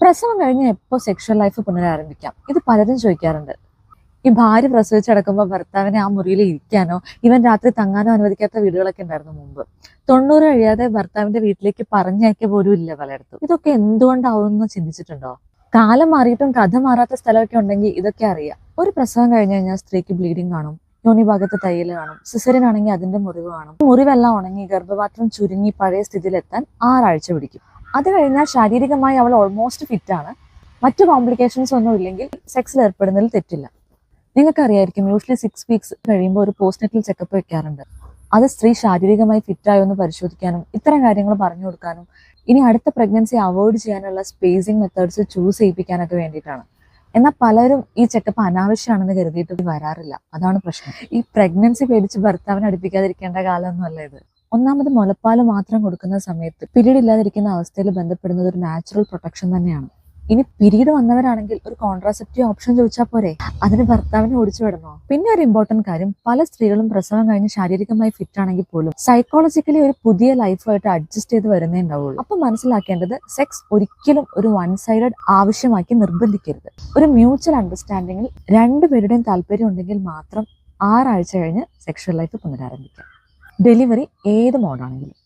പ്രസവം കഴിഞ്ഞ് എപ്പോൾ സെക്ഷൽ ലൈഫ് പുനരാരംഭിക്കാം. ഇത് പലരും ചോദിക്കാറുണ്ട്. ഈ ഭാര്യ പ്രസവിച്ചടക്കുമ്പോൾ ഭർത്താവിനെ ആ മുറിയിൽ ഇരിക്കാനോ ഇവൻ രാത്രി തങ്ങാനോ അനുവദിക്കാത്ത വീടുകളൊക്കെ ഉണ്ടായിരുന്നു മുമ്പ്. തൊണ്ണൂറ് കഴിയാതെ ഭർത്താവിന്റെ വീട്ടിലേക്ക് പറഞ്ഞയക്കുക പോലും ഇല്ല പലയിടത്തും. ഇതൊക്കെ എന്തുകൊണ്ടാവുമെന്ന് ചിന്തിച്ചിട്ടുണ്ടോ? കാലം മാറിയിട്ടും കഥ മാറാത്ത സ്ഥലമൊക്കെ ഉണ്ടെങ്കിൽ ഇതൊക്കെ അറിയാം. ഒരു പ്രസവം കഴിഞ്ഞ് കഴിഞ്ഞാൽ സ്ത്രീക്ക് ബ്ലീഡിങ് കാണും. യോനി ഭാഗത്ത് തയ്യൽ കാണും. സിസറിൻ ആണെങ്കിൽ അതിന്റെ മുറിവ് കാണും. മുറിവെല്ലാം ഉണങ്ങി ഗർഭപാത്രം ചുരുങ്ങി പഴയ സ്ഥിതിയിലെത്താൻ ആറാഴ്ച പിടിക്കും. അത് കഴിഞ്ഞാൽ ശാരീരികമായി അവൾ ഓൾമോസ്റ്റ് ഫിറ്റ് ആണ്. മറ്റു കോംപ്ലിക്കേഷൻസ് ഒന്നും ഇല്ലെങ്കിൽ സെക്സിൽ ഏർപ്പെടുന്നതിൽ തെറ്റില്ല. നിങ്ങൾക്കറിയായിരിക്കും യൂഷ്വലി സിക്സ് വീക്സ് കഴിയുമ്പോൾ ഒരു പോസ്റ്റ്നെറ്റൽ ചെക്കപ്പ് വെക്കാറുണ്ട്. അത് സ്ത്രീ ശാരീരികമായി ഫിറ്റായോ എന്ന് പരിശോധിക്കാനും ഇത്തരം കാര്യങ്ങൾ പറഞ്ഞു കൊടുക്കാനും ഇനി അടുത്ത പ്രഗ്നൻസി അവോയ്ഡ് ചെയ്യാനുള്ള സ്പേസിംഗ് മെത്തേഡ്സ് ചൂസ് ചെയ്യിപ്പിക്കാനൊക്കെ വേണ്ടിയിട്ടാണ്. എന്നാൽ പലരും ഈ ചെക്കപ്പ് അനാവശ്യമാണെന്ന് കരുതിയിട്ട് വരാറില്ല. അതാണ് പ്രശ്നം. ഈ പ്രഗ്നൻസി പേടിച്ച് ഭർത്താവിനെ അടുപ്പിക്കാതിരിക്കേണ്ട കാലമൊന്നുമല്ല ഇത്. ഒന്നാമത് മുലപ്പാൽ മാത്രം കൊടുക്കുന്ന സമയത്ത് പിരീഡ് ഇല്ലാതിരിക്കുന്ന അവസ്ഥയിൽ ബന്ധപ്പെടുന്നത് ഒരു നാച്ചുറൽ പ്രൊട്ടക്ഷൻ തന്നെയാണ്. ഇനി പിരീഡ് വന്നവരാണെങ്കിൽ ഒരു കോൺട്രാസെപ്റ്റീവ് ഓപ്ഷൻ ചോദിച്ചാൽ പോരെ? അതിന് ഭർത്താവിനെ ഓടിച്ചു വിടണോ? പിന്നെ ഒരു ഇമ്പോർട്ടന്റ് കാര്യം പല സ്ത്രീകളും പ്രസവം കഴിഞ്ഞ് ശാരീരികമായി ഫിറ്റ് ആണെങ്കിൽ പോലും സൈക്കോളജിക്കലി ഒരു പുതിയ ലൈഫായിട്ട് അഡ്ജസ്റ്റ് ചെയ്ത് വരുന്നേ ഉണ്ടാവുള്ളൂ. അപ്പൊ മനസ്സിലാക്കേണ്ടത് സെക്സ് ഒരിക്കലും ഒരു വൺ സൈഡഡ് ആവശ്യമാക്കി നിർബന്ധിക്കരുത്. ഒരു മ്യൂച്വൽ അണ്ടർസ്റ്റാൻഡിങ്ങിൽ രണ്ടുപേരുടെയും താല്പര്യം ഉണ്ടെങ്കിൽ മാത്രം ആറാഴ്ച കഴിഞ്ഞ് സെക്ഷൽ ലൈഫ് പുനരാരംഭിക്കാം. ഡെലിവറി ഏത് മോഡാണെങ്കിലും.